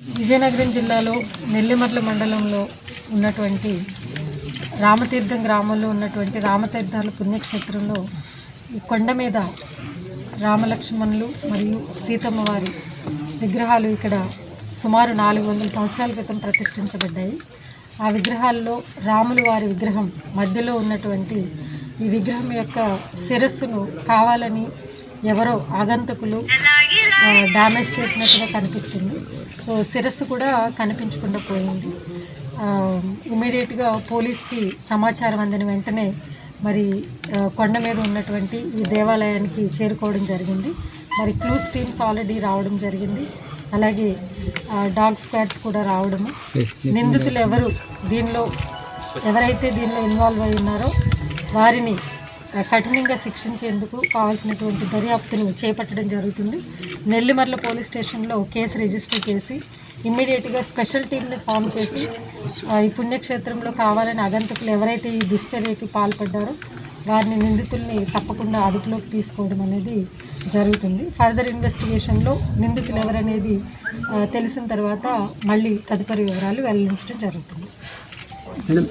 విజయనగరం జిల్లాలో నెల్లిమర్ల మండలంలో ఉన్నటువంటి రామతీర్థం గ్రామంలో ఉన్నటువంటి రామతీర్థాల పుణ్యక్షేత్రంలో ఈ కొండ మీద రామలక్ష్మణులు మరియు సీతమ్మ వారి విగ్రహాలు ఇక్కడ సుమారు నాలుగు వందల సంవత్సరాల క్రితం ప్రతిష్ఠించబడ్డాయి. ఆ విగ్రహాల్లో రాములు వారి విగ్రహం మధ్యలో ఉన్నటువంటి ఈ విగ్రహం యొక్క శిరస్సును కావాలని ఎవరో ఆగంతకులు డ్యామేజ్ చేసినట్టుగా కనిపిస్తుంది. సో శిరస్సు కూడా కనిపించకుండా పోయింది. ఇమీడియట్గా పోలీస్కి సమాచారం అందిన వెంటనే మరి కొండ మీద ఉన్నటువంటి ఈ దేవాలయానికి చేరుకోవడం జరిగింది. మరి క్లూస్ టీమ్స్ ఆల్రెడీ రావడం జరిగింది. అలాగే డాగ్ స్క్వాడ్స్ కూడా రావడము. నిందితులు ఎవరు? దీనిలో ఎవరైతే దీనిలో ఇన్వాల్వ్ అయి ఉన్నారో వారిని కఠినంగా శిక్షించేందుకు కావాల్సినటువంటి దర్యాప్తును చేపట్టడం జరుగుతుంది. నెల్లిమర్ల పోలీస్ స్టేషన్లో కేసు రిజిస్టర్ చేసి ఇమ్మీడియట్గా స్పెషల్ టీమ్ని ఫామ్ చేసి ఈ పుణ్యక్షేత్రంలో కావాలని అగంతకులు ఎవరైతే ఈ దుశ్చర్యకి పాల్పడ్డారో వారిని నిందితుల్ని తప్పకుండా అదుపులోకి తీసుకోవడం అనేది జరుగుతుంది. ఫర్దర్ ఇన్వెస్టిగేషన్లో నిందితులు ఎవరనేది తెలిసిన తర్వాత మళ్ళీ తదుపరి వివరాలు వెల్లడించడం జరుగుతుంది.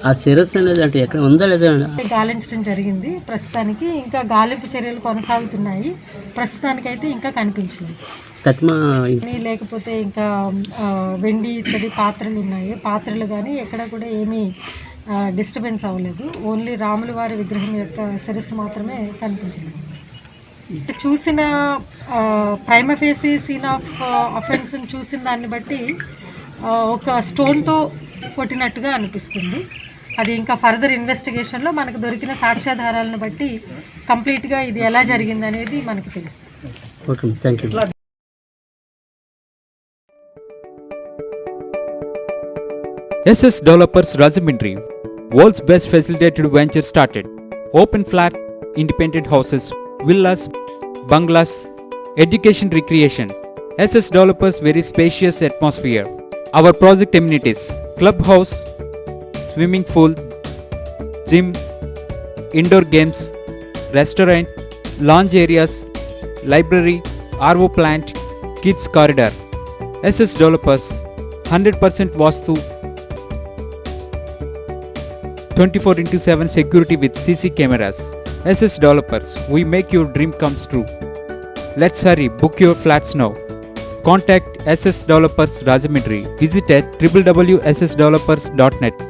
ఆ శిరస్సు అనేది అంటే ఎక్కడ ఉందా లేదా గాలించడం జరిగింది. ప్రస్తుతానికి ఇంకా గాలింపు చర్యలు కొనసాగుతున్నాయి. ప్రస్తుతానికైతే ఇంకా కనిపించలేదు. తత్మ కానీ లేకపోతే ఇంకా వెండి ఇత్తడి పాత్రలు ఉన్నాయి. పాత్రలు కానీ ఎక్కడ కూడా ఏమీ డిస్టర్బెన్స్ అవ్వలేదు. ఓన్లీ రాముల వారి విగ్రహం యొక్క శిరస్సు మాత్రమే కనిపించింది చూసిన ప్రైమ ఫేసి సీన్ ఆఫ్ అఫెన్స్ని చూసిన దాన్ని బట్టి ఒక స్టోన్తో కొట్టినట్టుగా అనిపిస్తుంది అది ఇంకా ఫర్దర్ ఇన్వెస్టిగేషన్లో మనకు దొరికిన సాక్ష్యాధారాలను బట్టి కంప్లీట్గా ఇది ఎలా జరిగింది అనేది మనకి తెలుస్తుంది okay thank you SS Developers Rajamindri, world's best facilitated venture started. Open flat, independent houses, clubhouse, swimming pool, gym, indoor games, restaurant, lounge areas, library, Arvo plant, kids corridor, SS developers, 100% Vastu, 24 into 7 security with CC cameras. SS developers, we make your dream comes true. Let's hurry, book your flats now. Contact book your flats now. Contact SS Developers Rajamindri. Visit at www.ssdevelopers.net.